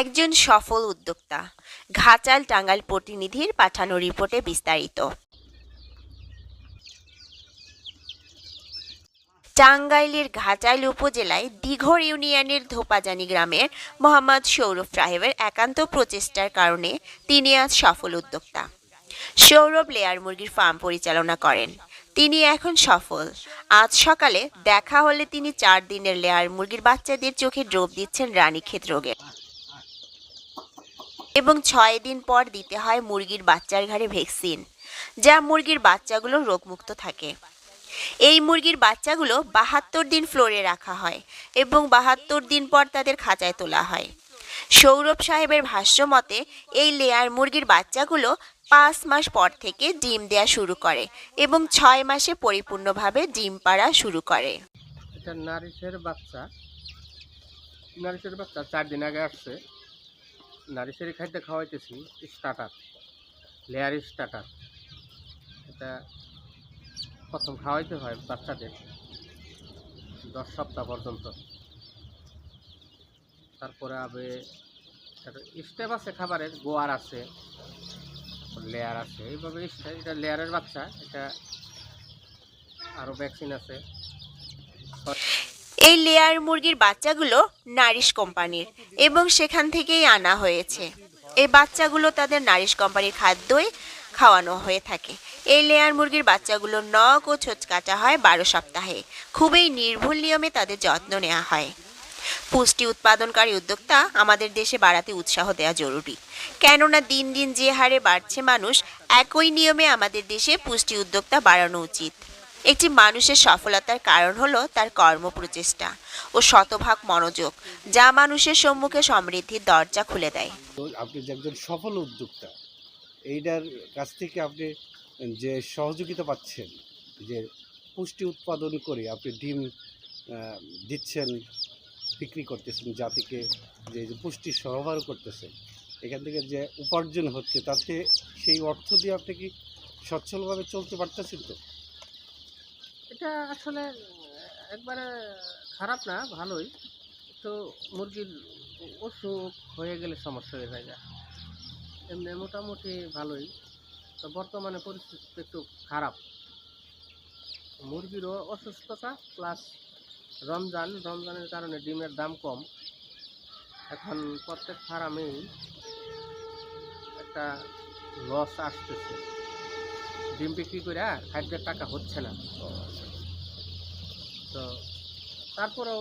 একজন সফল উদ্যোক্তা। ঘাচাল টাঙ্গাইল প্রতিনিধির পাঠানো রিপোর্টে বিস্তারিত। টাঙ্গাইলের ঘাটাইল উপজেলায় দিঘর ইউনিয়নের ধোপাজানি গ্রামের মোহাম্মদ সৌরভ সাহেবের একান্ত প্রচেষ্টার কারণে তিনি আজ সফল উদ্যোক্তা। সৌরভ লেয়ার মুরগির ফার্ম পরিচালনা করেন। তিনি এখন সফল। আজ সকালে দেখা হলে তিনি চার দিনের লেয়ার মুরগির বাচ্চাদের চোখে ড্রোপ দিচ্ছেন রানীক্ষেত রোগে এবং ছয় দিন পর দিতে হয় মুরগির বাচ্চার ঘাড়ে ভ্যাকসিন, যা মুরগির বাচ্চাগুলো রোগমুক্ত থাকে। এই মুরগির বাচ্চাগুলো বাহাত্তর দিন ফ্লোরে রাখা হয় এবং বাহাত্তর দিন পর তাদের খাঁচায় তোলা হয়। সৌরভ সাহেবের ভাষ্য মতে, এই লেয়ার মুরগির বাচ্চাগুলো পাঁচ মাস পর থেকে ডিম দেয়া শুরু করে এবং ছয় মাসে পরিপূর্ণভাবে ডিম পাড়া শুরু করে। এটা নারিশের বাচ্চা। নারিশের বাচ্চা চার দিন আগে আসছে। নারিশের খাদ্য খাওয়াইতেছি স্টার্টার লেয়ার স্টার্টার এটা প্রথম খাওয়াইতে হয় বাচ্চাদের দশ সপ্তাহ পর্যন্ত। তারপরে আবে স্টেপ আছে খাবারের, গোয়ার আছে লেয়ার আছে। এইভাবে এটা লেয়ারের বাচ্চা, এটা আরও ভ্যাকসিন আছে। এই লেয়ার মুরগির বাচ্চাগুলো নারিশ কোম্পানির এবং সেখান থেকেই আনা হয়েছে। এই বাচ্চাগুলো তাদের নারিশ কোম্পানির খাদ্যই খাওয়ানো হয়ে থাকে। এই লেয়ার মুরগির বাচ্চাগুলো নখ ও ছোচ কাটা হয় বারো সপ্তাহে। খুবই নির্ভুল নিয়মে তাদের যত্ন নেওয়া হয়। পুষ্টি উৎপাদনকারী উদ্যোক্তা আমাদের দেশে বাড়াতে উৎসাহ দেওয়া জরুরি। কেননা দিন দিন যে হারে বাড়ছে মানুষ, একই নিয়মে আমাদের দেশে পুষ্টি উদ্যোক্তা বাড়ানো উচিত। একটি মানুষের সফলতার কারণ হলো তার কর্মপ্রচেষ্টা ও শতভাগ মনোযোগ, যা মানুষের সম্মুখে সমৃদ্ধির দরজা খুলে দেয়। আপনি একজন সফল উদ্যোক্তা, এইটার কাছ থেকে আপনি যে সহযোগিতা পাচ্ছেন, যে পুষ্টি উৎপাদন করে আপনি ডিম দিচ্ছেন, বিক্রি করতেছেন জাতিকে, যে পুষ্টি সরবরাহ করতেছেন এখান থেকে যে উপার্জন হচ্ছে, তাতে সেই অর্থ দিয়ে আপনি কি সচ্ছলভাবে চলতে পারতেছেন তো? এটা আসলে একবারে খারাপ না, ভালোই। তো মুরগির অসুখ হয়ে গেলে সমস্যা হয়ে যায় এমনি মোটামুটি ভালোই। তো বর্তমানে পরিস্থিতি একটু খারাপ। মুরগিরও অসুস্থতা, প্লাস রমজান, রমজানের কারণে ডিমের দাম কম। এখন প্রত্যেক ফার্মেই একটা লস আসতেছে। ডিম বিক্রি করে খাদ্যের টাকা হচ্ছে না। তো তারপরেও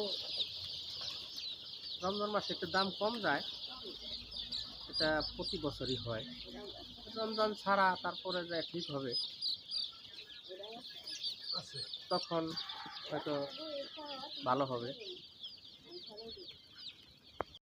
রমজান মাসে একটু দাম কম যায় এটা প্রতি বছরই হয়। রমজান ছাড়া তারপরে যায় ঠিক হবে তখন হয়তো ভালো হবে।